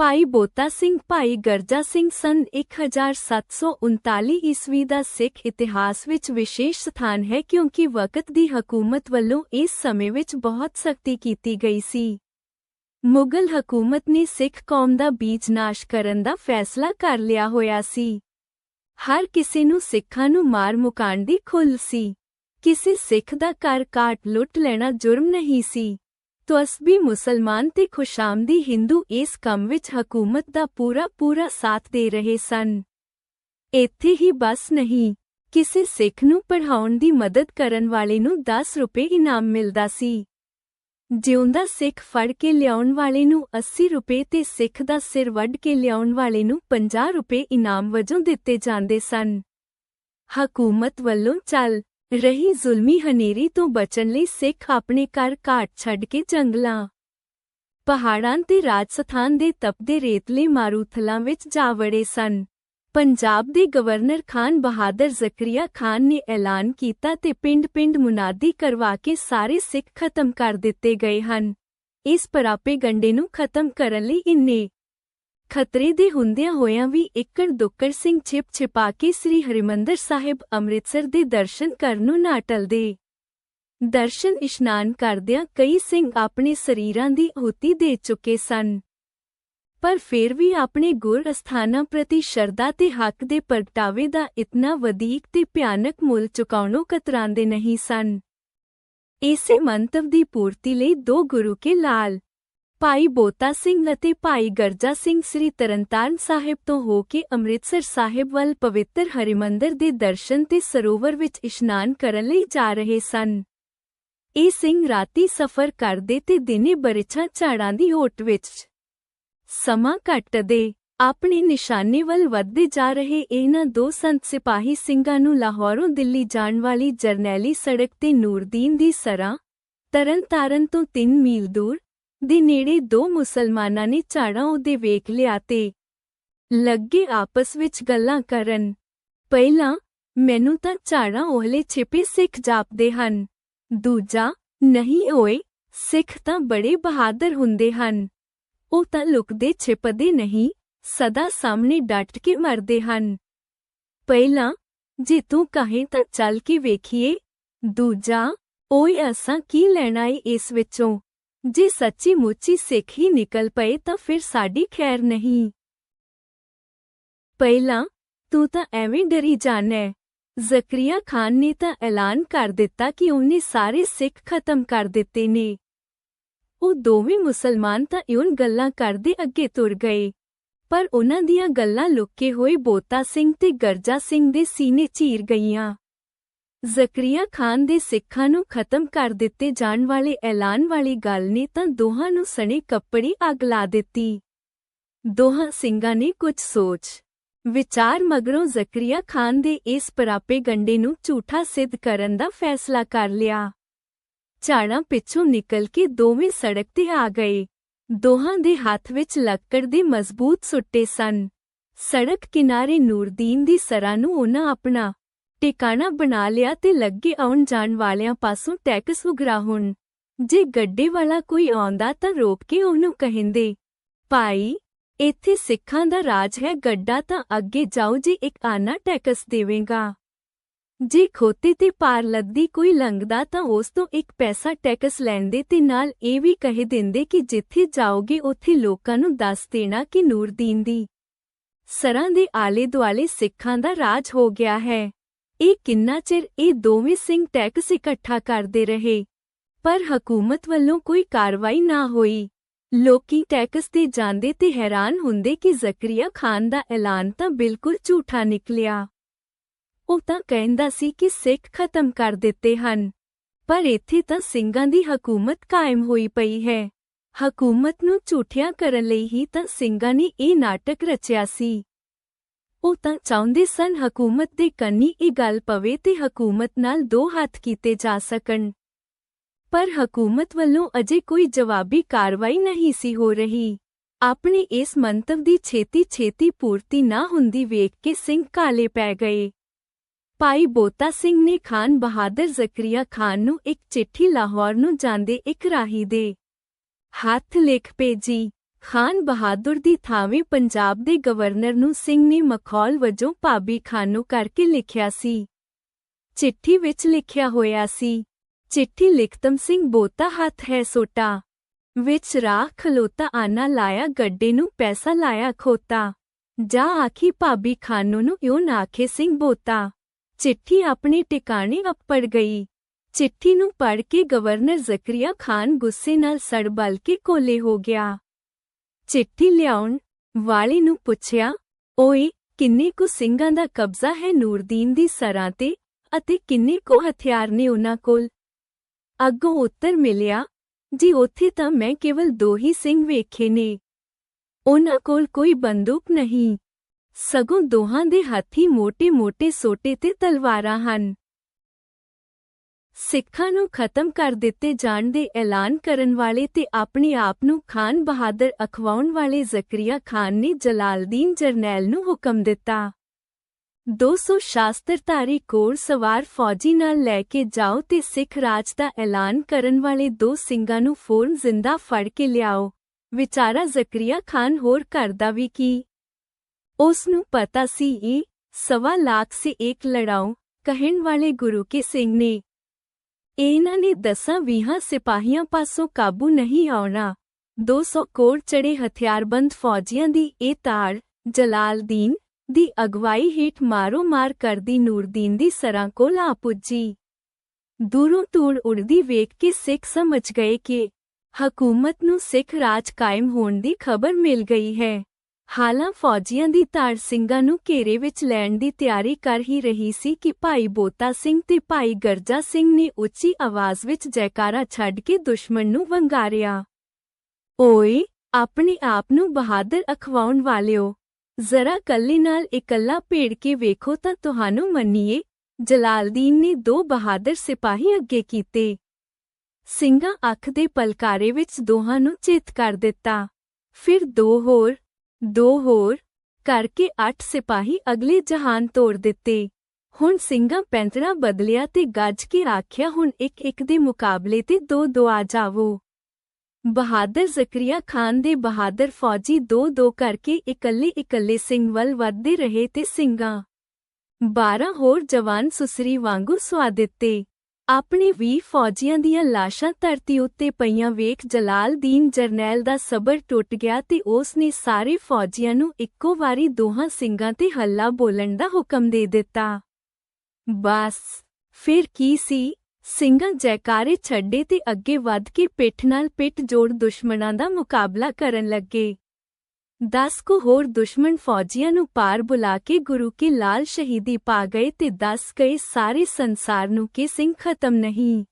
ਭਾਈ ਬੋਤਾ ਸਿੰਘ ਭਾਈ ਗਰਜਾ ਸਿੰਘ ਸਨ 1739 ਈਸਵੀ ਦਾ ਸਿੱਖ ਇਤਿਹਾਸ ਵਿੱਚ ਵਿਸ਼ੇਸ਼ ਸਥਾਨ ਹੈ ਕਿਉਂਕਿ ਵਕਤ ਦੀ ਹਕੂਮਤ ਵੱਲੋਂ ਇਸ ਸਮੇਂ ਵਿੱਚ ਬਹੁਤ ਸਖਤੀ ਕੀਤੀ ਗਈ ਸੀ। ਮੁਗਲ ਹਕੂਮਤ ਨੇ ਸਿੱਖ ਕੌਮ ਦਾ ਬੀਜ ਨਾਸ਼ ਕਰਨ ਦਾ ਫੈਸਲਾ ਕਰ ਲਿਆ ਹੋਇਆ ਸੀ। ਹਰ ਕਿਸੇ ਨੂੰ ਸਿੱਖਾਂ ਨੂੰ ਮਾਰ ਮੁਕਾਣ ਦੀ ਖੁੱਲ੍ਹ ਸੀ। ਕਿਸੇ ਸਿੱਖ ਦਾ ਘਰ ਕਾਟ ਲੁੱਟ ਲੈਣਾ ਜੁਰਮ ਨਹੀਂ ਸੀ। ਤਸਬੀ ਮੁਸਲਮਾਨ ਤੇ ਖੁਸ਼ਾਮਦੀ ਹਿੰਦੂ ਇਸ ਕੰਮ ਵਿੱਚ ਹਕੂਮਤ ਦਾ ਪੂਰਾ ਪੂਰਾ ਸਾਥ ਦੇ ਰਹੇ ਸਨ। ਇੱਥੇ ਹੀ ਬਸ ਨਹੀਂ, ਕਿਸੇ ਸਿੱਖ ਨੂੰ ਪੜ੍ਹਾਉਣ ਦੀ ਮਦਦ ਕਰਨ ਵਾਲੇ ਨੂੰ 10 ਰੁਪਏ ਇਨਾਮ ਮਿਲਦਾ ਸੀ। ਜਿਉਂਦਾ ਸਿੱਖ ਫੜ ਕੇ ਲਿਆਉਣ ਵਾਲੇ ਨੂੰ 80 ਰੁਪਏ ਤੇ ਸਿੱਖ ਦਾ ਸਿਰ ਵੱਢ ਕੇ ਲਿਆਉਣ ਵਾਲੇ ਨੂੰ 50 ਰੁਪਏ ਇਨਾਮ ਵਜੋਂ ਦਿੱਤੇ ਜਾਂਦੇ ਸਨ। ਹਕੂਮਤ ਵੱਲੋਂ ਚੱਲ ਰਹੀ ਜ਼ੁਲਮੀ ਹਨੇਰੀ ਤੋਂ ਬਚਣ ਲਈ ਸਿੱਖ ਆਪਣੇ ਘਰ ਘਾਟ ਛੱਡ ਕੇ ਜੰਗਲਾਂ। ਪਹਾੜਾਂ ਤੇ ਰਾਜਸਥਾਨ ਦੇ ਤਪਦੇ ਰੇਤਲੇ ਮਾਰੂਥਲਾਂ ਵਿੱਚ ਜਾ ਵੜੇ ਸਨ। ਪੰਜਾਬ ਦੇ ਗਵਰਨਰ ਖਾਨ ਬਹਾਦਰ ਜ਼ਕਰੀਆ ਖਾਨ ਨੇ ਐਲਾਨ ਕੀਤਾ ਤੇ ਪਿੰਡ-ਪਿੰਡ ਮੁਨਾਦੀ ਕਰਵਾ ਕੇ ਸਾਰੇ ਸਿੱਖ ਖਤਮ ਕਰ ਦਿੱਤੇ ਗਏ ਹਨ। ਇਸ ਪਰਾਪੇ ਗੰਡੇ ਨੂੰ ਖਤਮ ਕਰਨ ਲਈ ਇੰਨੇ ਖਤਰੇ ਦੇ ਹੁੰਦਿਆਂ ਹੋਇਆਂ ਵੀ ਇੱਕੜ ਦੁੱਕੜ ਸਿੰਘ ਛਿਪ ਛਿਪਾ ਕੇ ਸ੍ਰੀ ਹਰਿਮੰਦਰ ਸਾਹਿਬ ਅੰਮ੍ਰਿਤਸਰ ਦੇ ਦਰਸ਼ਨ ਕਰਨ ਨੂੰ ਨਾ ਟਲਦੇ। ਦਰਸ਼ਨ ਇਸ਼ਨਾਨ ਕਰਦਿਆਂ ਕਈ ਸਿੰਘ ਆਪਣੇ ਸਰੀਰਾਂ ਦੀ ਹੁਤੀ ਦੇ ਚੁੱਕੇ ਸਨ। ਪਰ ਫਿਰ ਵੀ ਆਪਣੇ ਗੁਰ ਅਸਥਾਨਾਂ ਪ੍ਰਤੀ ਸ਼ਰਧਾ ਤੇ ਹੱਕ ਦੇ ਪ੍ਰਗਟਾਵੇ ਦਾ ਇਤਨਾ ਵਧੀਕ ਤੇ ਭਿਆਨਕ ਮੁੱਲ ਚੁਕਾਉਣੋਂ ਕਤਰਾਂਦੇ ਨਹੀਂ ਸਨ। ਇਸੇ ਮੰਤਵ ਦੀ ਪੂਰਤੀ ਲਈ ਦੋ ਗੁਰੂ ਕੇ ਲਾਲ। ਭਾਈ ਬੋਤਾ ਸਿੰਘ ਅਤੇ ਭਾਈ ਗਰਜਾ ਸਿੰਘ ਸ੍ਰੀ ਤਰਨਤਾਰਨ ਸਾਹਿਬ ਤੋਂ ਹੋ ਕੇ ਅੰਮ੍ਰਿਤਸਰ ਸਾਹਿਬ ਵੱਲ ਪਵਿੱਤਰ ਹਰਿਮੰਦਰ ਦੇ ਦਰਸ਼ਨ ਤੇ ਸਰੋਵਰ ਵਿੱਚ ਇਸ਼ਨਾਨ ਕਰਨ ਲਈ ਜਾ ਰਹੇ ਸਨ। ਇਹ ਸਿੰਘ ਰਾਤੀ ਸਫ਼ਰ ਕਰਦੇ ਤੇ ਦਿਨੇ ਬਰਿਛਾਂ ਝਾੜਾਂ ਦੀ ਹੋਟ ਵਿੱਚ ਸਮਾਂ ਕੱਟਦੇ ਆਪਣੇ ਨਿਸ਼ਾਨੇ ਵੱਲ ਵੱਧਦੇ ਜਾ ਰਹੇ ਇਹਨਾਂ ਦੋ ਸੰਤ ਸਿਪਾਹੀ ਸਿੰਘਾਂ ਨੂੰ ਲਾਹੌਰੋਂ ਦਿੱਲੀ ਜਾਣ ਵਾਲੀ ਜਰਨੈਲੀ ਸੜਕ ਤੇ ਨੂਰਦੀਨ ਦੀ ਸਰਾਂ ਤਰਨਤਾਰਨ ਤੋਂ 3 ਮੀਲ ਦੂਰ ਦੇ ਨੇੜੇ ਦੋ ਮੁਸਲਮਾਨਾਂ ਨੇ ਝਾੜਾਂ ਉਹਦੇ ਵੇਖ ਲਿਆ ਤੇ ਲੱਗੇ ਆਪਸ ਵਿੱਚ ਗੱਲਾਂ ਕਰਨ। ਪਹਿਲਾਂ ਮੈਨੂੰ ਤਾਂ ਝਾੜਾਂ ਉਹਲੇ ਛਿਪੇ ਸਿੱਖ ਜਾਪਦੇ ਹਨ। ਦੂਜਾ, ਨਹੀਂ ਓਏ, ਸਿੱਖ ਤਾਂ ਬੜੇ ਬਹਾਦਰ ਹੁੰਦੇ ਹਨ। ਉਹ ਤਾਂ ਲੁਕਦੇ ਛਿਪਦੇ ਨਹੀਂ, ਸਦਾ ਸਾਹਮਣੇ ਡਟ ਕੇ ਮਰਦੇ ਹਨ। ਪਹਿਲਾਂ, ਜੇ ਤੂੰ ਕਹੇ ਤਾਂ ਚੱਲ ਕੇ ਵੇਖੀਏ। ਦੂਜਾ, ਓਏ, ਅਸਾਂ ਕੀ ਲੈਣਾ ਏ ਇਸ ਵਿੱਚੋਂ? ਜੇ ਸੱਚੀ ਮੁੱਚੀ ਸਿੱਖ ਹੀ ਨਿਕਲ ਪਏ ਤਾਂ ਫਿਰ ਸਾਡੀ ਖੈਰ ਨਹੀਂ। ਪਹਿਲਾਂ ਤੂੰ ਤਾਂ ਐਵੇਂ ਡਰੀ ਜਾਣਾ ਜ਼ਕਰੀਆ ਖਾਨ ਨੇ ਤਾਂ ਐਲਾਨ ਕਰ ਦਿੱਤਾ ਕਿ ਉਹਨੇ ਸਾਰੇ ਸਿੱਖ ਖਤਮ ਕਰ ਦਿੱਤੇ ਨੇ। ਉਹ ਦੋਵੇਂ ਮੁਸਲਮਾਨ ਤਾਂ ਇਉਂ ਗੱਲਾਂ ਕਰਦੇ ਅੱਗੇ ਤੁਰ ਗਏ। ਪਰ ਉਹਨਾਂ ਦੀਆਂ ਗੱਲਾਂ ਲੁੱਕੇ ਹੋਏ ਬੋਤਾ ਸਿੰਘ ਤੇ ਗਰਜਾ ਸਿੰਘ ਦੇ ਸੀਨੇ ਚੀਰ ਗਈਆਂ। ਜ਼ਕਰੀਆ ਖਾਨ ਦੇ ਸਿੱਖਾਂ ਨੂੰ ਖਤਮ ਕਰ ਦਿੱਤੇ ਜਾਣ ਵਾਲੇ ਐਲਾਨ ਵਾਲੀ ਗੱਲ ਨੇ ਤਾਂ ਦੋਹਾਂ ਨੂੰ ਸਣੇ ਕੱਪੜੀ ਅੱਗ ਲਾ ਦਿੱਤੀ। ਦੋਹਾਂ ਸਿੰਘਾਂ ਨੇ ਕੁਝ ਸੋਚ, ਵਿਚਾਰ ਮਗਰੋਂ ਜ਼ਕਰੀਆ ਖਾਨ ਦੇ ਇਸ ਪਰਾਪੇ ਗੰਡੇ ਨੂੰ ਝੂਠਾ ਸਿੱਧ ਕਰਨ ਦਾ ਫੈਸਲਾ ਕਰ ਲਿਆ। ਝਾੜਾਂ ਪਿੱਛੋਂ ਨਿਕਲ ਕੇ ਦੋਵੇਂ ਸੜਕ ਤੇ ਆ ਗਏ। ਦੋਹਾਂ ਦੇ ਹੱਥ ਵਿੱਚ ਲੱਕੜ ਦੇ ਮਜ਼ਬੂਤ ਸੁੱਟੇ ਸਨ। ਸੜਕ ਕਿਨਾਰੇ ਨੂਰਦੀਨ ਦੀ ਸਰਾਂ ਨੂੰ ਉਹਨਾਂ ਆਪਣਾ ਟਿਕਾਣਾ ਬਣਾ ਲਿਆ ਤੇ ਲੱਗੇ ਆਉਣ ਜਾਣ ਵਾਲਿਆਂ ਪਾਸੋਂ ਟੈਕਸ ਉਗਰਾ ਹੁਣ। ਜੇ ਗੱਡੇ ਵਾਲਾ ਕੋਈ ਆਉਂਦਾ ਤਾਂ ਰੋਕ ਕੇ ਉਹਨੂੰ ਕਹਿੰਦੇ, ਭਾਈ, ਇੱਥੇ ਸਿੱਖਾਂ ਦਾ ਰਾਜ ਹੈ, ਗੱਡਾ ਤਾਂ ਅੱਗੇ ਜਾਓ ਜੇ ਇੱਕ ਆਨਾ ਟੈਕਸ ਦੇਵੇਗਾ। ਜੇ ਖੋਤੇ ਤੇ ਪਾਰ ਲੱਦੀ ਕੋਈ ਲੰਘਦਾ ਤਾਂ ਉਸ ਤੋਂ ਇੱਕ ਪੈਸਾ ਟੈਕਸ ਲੈਂਦੇ ਤੇ ਨਾਲ ਇਹ ਵੀ ਕਹਿ ਦਿੰਦੇ ਕਿ ਜਿੱਥੇ ਜਾਓਗੇ ਉੱਥੇ ਲੋਕਾਂ ਨੂੰ ਦੱਸ ਦੇਣਾ ਕਿ ਨੂਰਦੀਨ ਦੀ ਸਰਾਂ ਦੇ ਆਲੇ ਦੁਆਲੇ ਸਿੱਖਾਂ ਦਾ ਰਾਜ ਹੋ ਗਿਆ ਹੈ। ਇਹ ਕਿੰਨਾ ਚਿਰ ਇਹ ਦੋਵੇਂ ਸਿੰਘ ਟੈਕਸ ਇਕੱਠਾ ਕਰਦੇ ਰਹੇ? ਪਰ ਹਕੂਮਤ ਵੱਲੋਂ ਕੋਈ ਕਾਰਵਾਈ ਨਾ ਹੋਈ। ਲੋਕੀ ਟੈਕਸ ਤੇ ਜਾਂਦੇ ਤੇ ਹੈਰਾਨ ਹੁੰਦੇ ਕਿ ਜ਼ਕਰੀਆ ਖਾਨ ਦਾ ਐਲਾਨ ਤਾਂ ਬਿਲਕੁਲ ਝੂਠਾ ਨਿਕਲਿਆ। ਉਹ ਤਾਂ ਕਹਿੰਦਾ ਸੀ ਕਿ ਸਿੱਖ ਖਤਮ ਕਰ ਦਿੱਤੇ ਹਨ। ਪਰ ਇੱਥੇ ਤਾਂ ਸਿੰਘਾਂ ਦੀ ਹਕੂਮਤ ਕਾਇਮ ਹੋਈ ਪਈ ਹੈ। ਹਕੂਮਤ ਨੂੰ ਝੂਠਿਆ ਕਰਨ ਲਈ ਹੀ ਤਾਂ ਸਿੰਘਾਂ ਨੇ ਇਹ ਨਾਟਕ ਰਚਿਆ ਸੀ। ਉਹ ਤਾਂ ਚਾਹੁੰਦੇ ਸਨ ਹਕੂਮਤ ਦੇ ਕੰਨੀ ਇਹ ਗੱਲ ਪਵੇ ਤੇ ਹਕੂਮਤ ਨਾਲ ਦੋ ਹੱਥ ਕੀਤੇ ਜਾ ਸਕਣ। ਪਰ ਹਕੂਮਤ ਵੱਲੋਂ ਅਜੇ ਕੋਈ ਜਵਾਬੀ ਕਾਰਵਾਈ ਨਹੀਂ ਸੀ ਹੋ ਰਹੀ। ਆਪਣੇ ਇਸ ਮੰਤਵ ਦੀ ਛੇਤੀ-ਛੇਤੀ ਪੂਰਤੀ ਨਾ ਹੁੰਦੀ ਵੇਖ ਕੇ ਸਿੰਘ ਕਾਲੇ ਪੈ ਗਏ। ਭਾਈ ਬੋਤਾ ਸਿੰਘ ਨੇ ਖਾਨ ਬਹਾਦਰ ਜ਼ਕਰੀਆ ਖਾਨ ਨੂੰ ਇੱਕ ਚਿੱਠੀ ਲਾਹੌਰ ਨੂੰ ਜਾਂਦੇ ਇੱਕ ਰਾਹੀ ਦੇ ਹੱਥ ਲਿਖ ਭੇਜੀ। ਖਾਨ ਬਹਾਦੁਰ ਦੀ ਥਾਵੇਂ ਪੰਜਾਬ ਦੇ ਗਵਰਨਰ ਨੂੰ ਸਿੰਘ ਨੇ ਮਖੌਲ ਵਜੋਂ ਭਾਬੀ ਖਾਨੋ ਕਰਕੇ ਲਿਖਿਆ ਸੀ। ਚਿੱਠੀ ਵਿੱਚ ਲਿਖਿਆ ਹੋਇਆ ਸੀ, ਚਿੱਠੀ ਲਿਖਤਮ ਸਿੰਘ ਬੋਤਾ ਹੱਥ ਹੈ ਸੋਟਾ, ਵਿੱਚ ਰਾਹ ਖਲੋਤਾ ਆਨਾ ਲਾਇਆ ਗੱਡੇ ਨੂੰ ਪੈਸਾ ਲਾਇਆ ਖੋਤਾ, ਜਾ ਆਖੀ ਭਾਬੀ ਖਾਨੋ ਨੂੰ ਇਉਂ ਨਾ ਆਖੇ ਸਿੰਘ ਬੋਤਾ, ਚਿੱਠੀ ਆਪਣੇ ਟਿਕਾਣੇ ਅੱਪੜ ਗਈ, ਚਿੱਠੀ ਨੂੰ ਪੜ੍ਹ ਕੇ ਗਵਰਨਰ ਜ਼ਕਰੀਆ ਖਾਨ ਗੁੱਸੇ ਨਾਲ ਸੜਬਲ ਕੇ ਕੋਲੇ ਹੋ ਗਿਆ। ਚਿੱਠੀ ਲਿਆਉਣ ਵਾਲੇ ਨੂੰ ਪੁੱਛਿਆ, ਓਏ, ਕਿੰਨੇ ਕੁ ਸਿੰਘਾਂ ਦਾ ਕਬਜ਼ਾ ਹੈ ਨੂਰਦੀਨ ਦੀ ਸਰਾਂ ਤੇ ਅਤੇ ਕਿੰਨੇ ਕੁ ਹਥਿਆਰ ਨੇ ਉਹਨਾਂ ਕੋਲ? ਅੱਗੋਂ ਉੱਤਰ ਮਿਲਿਆ, ਜੀ ਉੱਥੇ ਤਾਂ ਮੈਂ ਕੇਵਲ ਦੋ ਹੀ ਸਿੰਘ ਵੇਖੇ ਨੇ। ਉਹਨਾਂ ਕੋਲ ਕੋਈ ਬੰਦੂਕ ਨਹੀਂ। ਸਗੋਂ ਦੋਹਾਂ ਦੇ ਹੱਥੀ ਮੋٹے-ਮੋٹے ਸੋਟੇ ਤੇ ਤਲਵਾਰਾਂ ਹਨ। ਸਿੱਖਾਂ ਨੂੰ ਖਤਮ ਕਰ ਦਿੱਤੇ ਜਾਣ ਦੇ ਐਲਾਨ ਕਰਨ ਵਾਲੇ ਤੇ ਆਪਣੇ ਆਪ ਨੂੰ ਖਾਨ ਬਹਾਦਰ ਅਖਵਾਉਣ ਵਾਲੇ ਜ਼ਕਰੀਆ ਖਾਨ ਨੇ ਜਲਾਲਦੀਨ ਜਰਨੈਲ ਨੂੰ ਹੁਕਮ ਦਿੱਤਾ। 200 ਸ਼ਾਸਤਰਧਾਰੀ ਕੋਰ ਸਵਾਰ ਫੌਜੀ ਨਾਲ ਲੈ ਕੇ ਜਾਓ ਤੇ ਸਿੱਖ ਰਾਜ ਦਾ ਐਲਾਨ ਕਰਨ ਵਾਲੇ ਦੋ ਸਿੰਘਾਂ ਨੂੰ ਫੌਰਨ ਜ਼ਿੰਦਾ ਫੜ ਕੇ ਲਿਆਓ। ਵਿਚਾਰਾ ਜ਼ਕਰੀਆ ਖਾਨ ਹੋਰ ਕਰਦਾ ਵੀ ਕੀ? ਉਸ ਨੂੰ ਪਤਾ ਸੀ, ਇਹ ਸਵਾ ਲੱਖ ਸੇ ਇੱਕ ਲੜਾਉ ਕਹਿਣ ਵਾਲੇ ਗੁਰੂ ਕੇ ਸਿੰਘ ਨੇ ਇਹਨਾਂ ਨੇ ਦਸਾਂ ਵੀਹਾਂ ਸਿਪਾਹੀਆਂ ਪਾਸੋਂ ਕਾਬੂ ਨਹੀਂ ਆਉਣਾ। 200 ਕੋਰ ਚੜੇ ਹਥਿਆਰਬੰਦ ਫੌਜੀਆਂ ਦੀ ਇਹ ਤਾੜ ਜਲਾਲਦੀਨ ਦੀ ਅਗਵਾਈ ਹੇਠ ਮਾਰੋ ਮਾਰ ਕਰਦੀ ਨੂਰਦੀਨ ਦੀ ਸਰਾਂ ਕੋਲ ਆ ਪੁੱਜੀ। ਦੂਰੋਂ ਧੂੜ ਉੜਦੀ ਵੇਖ ਕੇ ਸਿੱਖ ਸਮਝ ਗਏ ਕਿ ਹਕੂਮਤ ਨੂੰ ਸਿੱਖ ਰਾਜ ਕਾਇਮ ਹੋਣ ਦੀ ਖਬਰ ਮਿਲ ਗਈ ਹੈ। ਹਾਲਾਂ ਫੌਜੀਆਂ ਦੀ ਧਾਰ ਸਿੰਘਾਂ ਨੂੰ ਘੇਰੇ ਵਿੱਚ ਲੈਣ ਦੀ ਤਿਆਰੀ ਕਰ ਹੀ ਰਹੀ ਸੀ ਕਿ ਭਾਈ ਬੋਤਾ ਸਿੰਘ ਤੇ ਭਾਈ ਗਰਜਾ ਸਿੰਘ ਨੇ ਉੱਚੀ ਆਵਾਜ਼ ਵਿੱਚ ਜੈਕਾਰਾ ਛੱਡ ਕੇ ਦੁਸ਼ਮਣ ਨੂੰ ਵੰਗਾਰਿਆ। ਓਏ, ਆਪਣੇ ਆਪ ਨੂੰ ਬਹਾਦਰ ਅਖਵਾਉਣ ਵਾਲਿਓ, ਜ਼ਰਾ ਕੱਲੇ ਨਾਲ ਇਕੱਲਾ ਭੇੜ ਕੇ ਵੇਖੋ ਤਾਂ ਤੁਹਾਨੂੰ ਮੰਨੀਏ, ਜਲਾਲਦੀਨ ਨੇ ਦੋ ਬਹਾਦਰ ਸਿਪਾਹੀ ਅੱਗੇ ਕੀਤੇ। ਸਿੰਘਾਂ ਅੱਖ ਦੇ ਪਲਕਾਰੇ ਵਿੱਚ ਦੋਹਾਂ ਨੂੰ ਚਿੱਤ ਕਰ ਦਿੱਤਾ। ਫਿਰ ਦੋ ਹੋਰ ਦੋ ਹੋਰ ਕਰਕੇ ਅੱਠ ਸਿਪਾਹੀ ਅਗਲੇ ਜਹਾਨ ਤੋੜ ਦਿੱਤੇ। ਹੁਣ ਸਿੰਘਾਂ ਪੈਂਤਰਾ ਬਦਲਿਆ ਤੇ ਗੱਜ ਕੇ ਆਖਿਆ, ਹੁਣ ਇੱਕ ਇੱਕ ਦੇ ਮੁਕਾਬਲੇ ਤੇ ਦੋ ਦੋ ਆ ਜਾਵੋ। ਬਹਾਦਰ ਜ਼ਕਰੀਆ ਖਾਨ ਦੇ ਬਹਾਦਰ ਫੌਜੀ ਦੋ ਦੋ ਕਰਕੇ ਇਕੱਲੇ ਇਕੱਲੇ ਸਿੰਘ ਵੱਲ ਵੱਧਦੇ ਰਹੇ ਤੇ ਸਿੰਘਾਂ 12 ਹੋਰ ਜਵਾਨ ਸੁਸਰੀ ਵਾਂਗੂ ਸਵਾ ਦਿੱਤੇ। ਆਪਣੇ ਵੀ ਫੌਜੀਆਂ ਦੀਆਂ ਲਾਸ਼ਾਂ ਧਰਤੀ ਉੱਤੇ ਪਈਆਂ ਵੇਖ ਜਲਾਲਦੀਨ ਜਰਨੈਲ ਦਾ ਸਬਰ ਟੁੱਟ ਗਿਆ ਤੇ ਉਸ ਨੇ ਸਾਰੇ ਫੌਜੀਆਂ ਨੂੰ ਇੱਕੋ ਵਾਰੀ ਦੋਹਾਂ ਸਿੰਘਾਂ ਤੇ ਹੱਲਾ ਬੋਲਣ ਦਾ ਹੁਕਮ ਦੇ ਦਿੱਤਾ। ਬਸ, ਫਿਰ ਕੀ ਸੀ? ਸਿੰਘਾਂ ਜੈਕਾਰੇ ਛੱਡੇ ਤੇ ਅੱਗੇ ਵੱਧ ਕੇ ਪਿੱਠ ਨਾਲ ਪਿੱਠ ਜੋੜ ਦੁਸ਼ਮਣਾਂ ਦਾ ਮੁਕਾਬਲਾ ਕਰਨ ਲੱਗੇ। ਦਸ ਕੁ ਹੋਰ ਦੁਸ਼ਮਣ ਫੌਜੀਆਂ ਨੂੰ ਪਾਰ ਬੁਲਾ ਕੇ ਗੁਰੂ ਕੇ ਲਾਲ ਸ਼ਹੀਦੀ ਪਾ ਗਏ ਤੇ ਦਸ ਗਏ, ਸਾਰੇ ਸੰਸਾਰ ਨੂੰ ਕਿ ਸਿੰਘ ਖਤਮ ਨਹੀਂ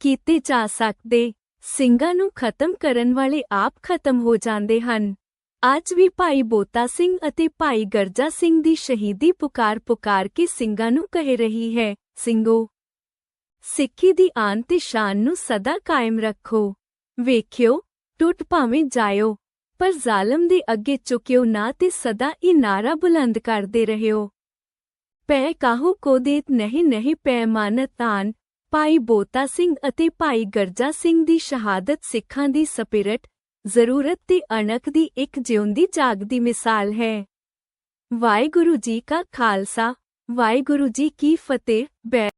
ਕੀਤੇ ਜਾ ਸਕਦੇ। ਸਿੰਘਾਂ ਨੂੰ ਖਤਮ ਕਰਨ ਵਾਲੇ ਆਪ ਖਤਮ ਹੋ ਜਾਂਦੇ ਹਨ। ਅੱਜ ਵੀ ਭਾਈ ਬੋਤਾ ਸਿੰਘ ਅਤੇ ਭਾਈ ਗਰਜਾ ਸਿੰਘ ਦੀ ਸ਼ਹੀਦੀ ਪੁਕਾਰ ਪੁਕਾਰ ਕੇ ਸਿੰਘਾਂ ਨੂੰ ਕਹਿ ਰਹੀ ਹੈ, ਸਿੰਘੋ, ਸਿੱਖੀ ਦੀ ਆਨ ਤੇ ਸ਼ਾਨ ਨੂੰ ਸਦਾ ਕਾਇਮ ਰੱਖੋ। ਵੇਖਿਓ, ਟੁੱਟ ਭਾਵੇਂ ਜਾਇਓ। ਪਰ ਜ਼ਾਲਮ ਦੇ ਅੱਗੇ ਝੁਕਿਓ ਨਾ ਤੇ ਸਦਾ ਇਹ ਨਾਰਾ ਬੁਲੰਦ ਕਰਦੇ ਰਹਿਓ ਪੈ ਕਾਹੂ ਕੋ ਦੇਤ ਨਹੀਂ ਨਹੀਂ ਪੈ ਭਾਈ ਬੋਤਾ ਸਿੰਘ ਅਤੇ ਭਾਈ ਗਰਜਾ ਸਿੰਘ ਦੀ ਸ਼ਹਾਦਤ ਸਿੱਖਾਂ ਦੀ ਸਪਿਰਟ, ਜ਼ਰੂਰਤ ਤੇ ਅਣਖ ਦੀ ਇੱਕ ਜਿਉਂਦੀ ਜਾਗਦੀ ਮਿਸਾਲ ਹੈ। ਵਾਹਿਗੁਰੂ ਜੀ ਕਾ ਖਾਲਸਾ, ਵਾਹਿਗੁਰੂ ਜੀ ਕੀ ਫਤਿਹ, ਬੈ